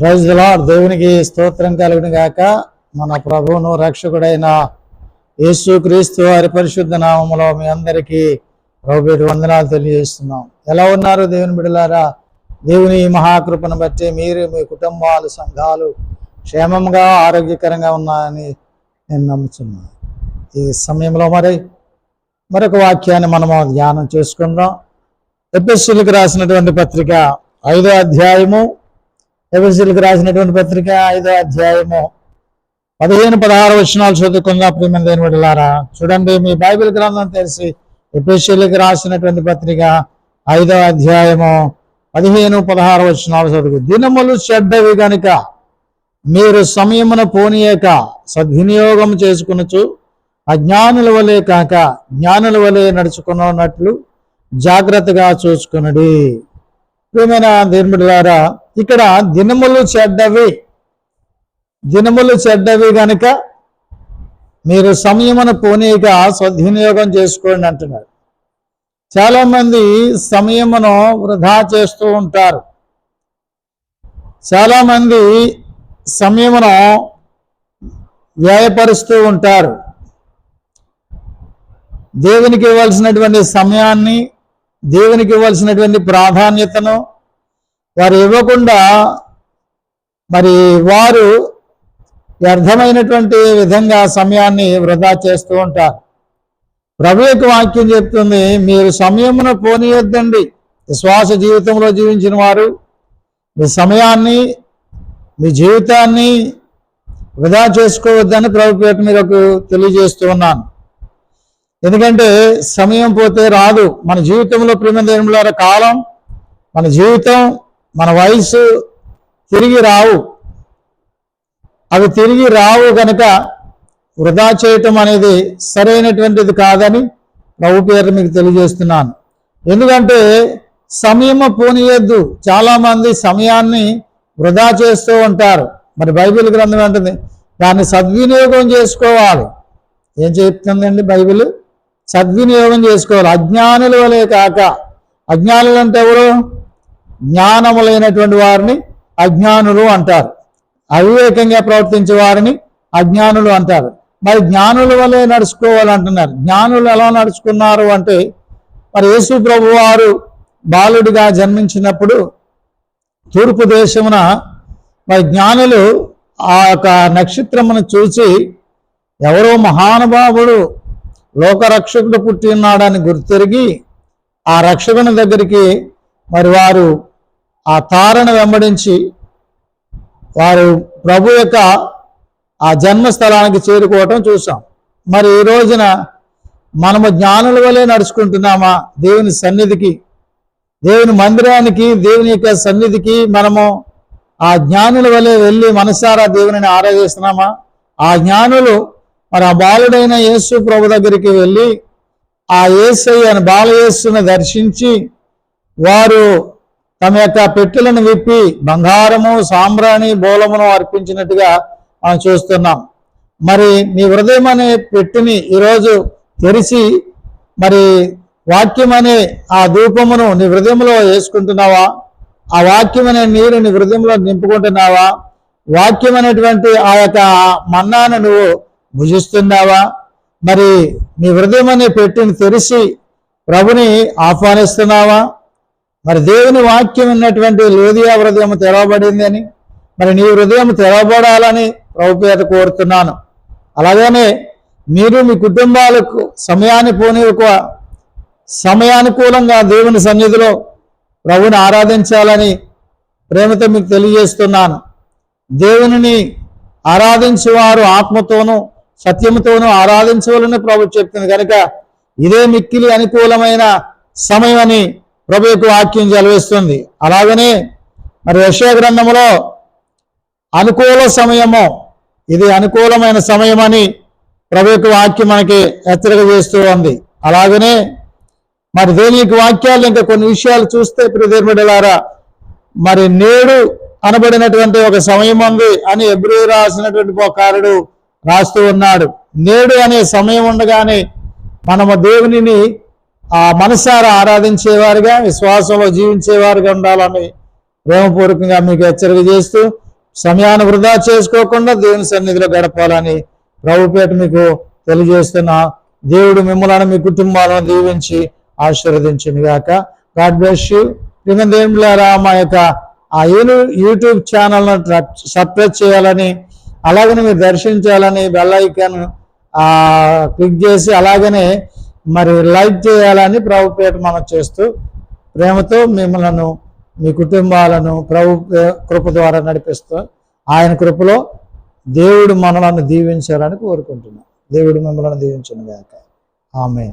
ప్రజలా దేవునికి స్తోత్రం కలుగును గాక. మన ప్రభువును రక్షకుడైన యేసు క్రీస్తు వారి పరిశుద్ధ నామములో మీ అందరికీ ప్రభుపేట వందనాలు తెలియజేస్తున్నాం. ఎలా ఉన్నారు దేవుని బిడలారా దేవుని మహాకృపను బట్టి మీరు మీ కుటుంబాలు సంఘాలు క్షేమంగా ఆరోగ్యకరంగా ఉన్నాయని నేను నమ్ముతున్నాను. ఈ సమయంలో మరి మరొక వాక్యాన్ని మనము ధ్యానం చేసుకుందాం. ఎపిస్టులకు రాసినటువంటి పత్రిక ఐదో అధ్యాయము ఎపిస్టులకు రాసినటువంటి పత్రిక ఐదో అధ్యాయము పదిహేను పదహారు వచనాలు చదువుకుందాం ప్రియమైన దేని చూడండి మీ బైబిల్ గ్రంథం తెలిసి ఎపిస్టులకు రాసినటువంటి పత్రిక ఐదో అధ్యాయము పదిహేను పదహారు వచనాలు చదువు. దినములు చెడ్డవి గనుక మీరు సమయమున పోనీయక సద్వినియోగం చేసుకునొచ్చు అజ్ఞానుల వలె కాక జ్ఞానుల వలె నడుచుకున్నట్లు జాగ్రత్తగా చూసుకునడి. ప్రియమైన ద్వారా ఇక్కడ దినములు చెడ్డవి. దినములు చెడ్డవి గనుక మీరు సమయమును పోనీక సద్వినియోగం చేసుకోండి అంటున్నారు. చాలామంది సమయమును వృధా చేస్తూ ఉంటారు. చాలామంది సమయమును వ్యయపరుస్తూ ఉంటారు. దేవునికి ఇవ్వాల్సినటువంటి సమయాన్ని దేవునికి ఇవ్వాల్సినటువంటి ప్రాధాన్యతను వారు ఇవ్వకుండా మరి వారు వ్యర్థమైనటువంటి విధంగా సమయాన్ని వృధా చేస్తూ ఉంటారు. ప్రభు యొక్క వాక్యం చెప్తుంది మీరు సమయమును పోనీయొద్దండి. విశ్వాస జీవితంలో జీవించిన వారు మీ సమయాన్ని మీ జీవితాన్ని వృధా చేసుకోవద్దని ప్రభు పేట మీకు తెలియజేస్తూ ఉన్నాను. ఎందుకంటే సమయం పోతే రాదు. మన జీవితంలో ప్రేమ కాలం మన జీవితం మన వయసు తిరిగి రావు. అవి తిరిగి రావు కనుక వృధా చేయటం అనేది సరైనటువంటిది కాదని ప్రభు పేరు మీకు తెలియజేస్తున్నాను. ఎందుకంటే సమయం పోనీయద్దు. చాలామంది సమయాన్ని వృధా చేస్తూ ఉంటారు. మరి బైబిల్ గ్రంథం అంటుంది దాన్ని సద్వినియోగం చేసుకోవాలి. ఏం చెప్తుందండి బైబిల్? సద్వినియోగం చేసుకోవాలి. అజ్ఞానుల వలె కాక అజ్ఞానులు అంటే ఎవరు? జ్ఞానములైనటువంటి వారిని అజ్ఞానులు అంటారు. అవివేకంగా ప్రవర్తించే వారిని అజ్ఞానులు అంటారు. మరి జ్ఞానుల వలె నడుచుకోవాలంటున్నారు. జ్ఞానులు ఎలా నడుచుకున్నారు అంటే మరి యేసు ప్రభు వారు బాలుడిగా జన్మించినప్పుడు తూర్పు దేశమున మరి జ్ఞానులు ఆ యొక్క నక్షత్రమును చూసి ఎవరో మహానుభావుడు లోకరక్షకుడు పుట్టి ఉన్నాడని గుర్తెరిగి ఆ రక్షకుని దగ్గరికి మరి వారు ఆ తారను వెంబడించి వారు ప్రభు యొక్క ఆ జన్మస్థలానికి చేరుకోవటం చూసాం మరి ఈ రోజున మనము జ్ఞానుల వలె నడుచుకుంటున్నామా? దేవుని సన్నిధికి దేవుని మందిరానికి దేవుని యొక్క సన్నిధికి మనము ఆ జ్ఞానుల వలె వెళ్ళి మనసారా దేవుని ఆరాధిస్తున్నామా? ఆ జ్ఞానులు మరి ఆ బాలుడైన యేసు ప్రభు దగ్గరికి వెళ్ళి ఆ యేసయ్యను బాలయేసును దర్శించి వారు తమ యొక్క పెట్టెలను విప్పి బంగారము సాంబ్రాణి బోలమును అర్పించినట్టుగా మనం చూస్తున్నాం. మరి నీ హృదయం అనే పెట్టిని ఈరోజు తెరిచి మరి వాక్యం అనే ఆ ధూపమును నీ హృదయంలో వేసుకుంటున్నావా? ఆ వాక్యం అనే నీరు నీ హృదయంలో నింపుకుంటున్నావా? వాక్యం అనేటువంటి ఆ యొక్క మన్నాను నువ్వు భుజిస్తున్నావా? మరి నీ హృదయం అనే పెట్టిని తెరిచి ప్రభుని ఆహ్వానిస్తున్నావా? మరి దేవుని వాక్యం ఉన్నటువంటి లోదియా హృదయం తెరవబడింది అని మరి నీ హృదయం తెరవబడాలని ప్రభు పేద కోరుతున్నాను. అలాగనే మీరు మీ కుటుంబాలకు సమయాన్ని పోనీ ఒక సమయానుకూలంగా దేవుని సన్నిధిలో ప్రభుని ఆరాధించాలని ప్రేమతో మీకు తెలియజేస్తున్నాను. దేవునిని ఆరాధించేవారు ఆత్మతోనూ సత్యముతోనూ ఆరాధించవాలని ప్రభు చెప్తుంది. కనుక ఇదే మిక్కిలి అనుకూలమైన సమయం అని ప్రభు యొక్క వాక్యం జలవేస్తుంది అలాగనే మరి యశో గ్రంథంలో అనుకూల సమయము ఇది అనుకూలమైన సమయమని ప్రభు యొక్క వాక్యం మనకి హెచ్చరిక చేస్తూ ఉంది. అలాగనే మరి దేని యొక్క వాక్యాలు ఇంకా కొన్ని విషయాలు చూస్తే ప్రియదేవుడారా మరి నేడు అనబడినటువంటి ఒక సమయం ఉంది అని ఎబ్రి రాసినటువంటి పోకారుడు రాస్తూ ఉన్నాడు. నేడు అనే సమయం ఉండగానే మనము దేవునిని ఆ మనసారా ఆరాధించేవారుగా విశ్వాసంలో జీవించేవారుగా ఉండాలని ప్రేమపూర్వకంగా మీకు హెచ్చరిక చేస్తూ సమయాన్ని వృధా చేసుకోకుండా దేవుని సన్నిధిలో గడపాలని ప్రభుపేట మీకు తెలియజేస్తున్న. దేవుడు మిమ్మల్ని మీ కుటుంబాలను దీవించి ఆశీర్వదించింది గాక గాడ్ బ్లెస్ యూ. దేవులారా మా యొక్క ఆ యూట్యూబ్ ఛానల్ను సబ్స్క్రైబ్ చేయాలని అలాగనే మీరు దర్శించాలని బెల్ ఐకాన్ క్లిక్ చేసి అలాగనే మరి లైక్ చేయాలని ప్రభుపేట మనం చేస్తూ ప్రేమతో మిమ్మల్ని మీ కుటుంబాలను ప్రభు కృప ద్వారా నడిపిస్తూ ఆయన కృపలో దేవుడు మనలను దీవించాలని కోరుకుంటున్నాం. దేవుడు మిమ్మల్ని దీవించిన గాక. ఆమె